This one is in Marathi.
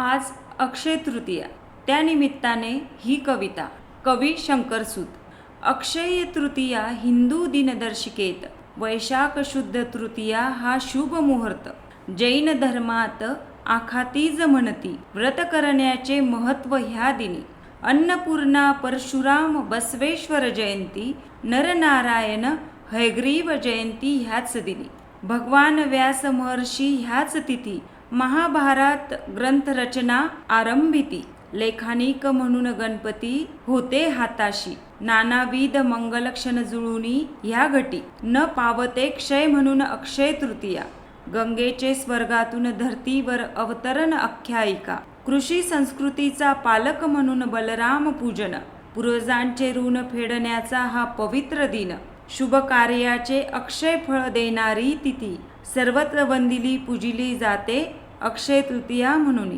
आज अक्षय तृतीया. त्यानिमित्ताने ही कविता कवी शंकरसूत अक्षय तृतीया हिंदू दिनदर्शिकेत वैशाख शुद्ध तृतीया हा शुभ मुहूर्त. जैन धर्मात आखातीज म्हणती व्रत करण्याचे महत्त्व ह्या दिनी. अन्नपूर्णा परशुराम बसवेश्वर जयंती नरनारायण हैग्रीव जयंती ह्याच दिनी. भगवान व्यास महर्षी ह्याच तिथी महाभारत ग्रंथरचना आरंभिती. लेखानिक म्हणून गणपती होते हाताशी. नानाविध मंगलक्षण जुळुनी ह्या घटी. न पावते क्षय म्हणून अक्षय तृतीया. गंगेचे स्वर्गातून धर्तीवर अवतरण आख्यायिका. कृषी संस्कृतीचा पालक म्हणून बलराम पूजन. पूर्वजांचे ऋण फेडण्याचा हा पवित्र दिन. शुभ कार्याचे अक्षय फळ देणारी तिथी. सर्वत्र वंदिली पूजिली जाते. अक्षय तृतीया म्हणून.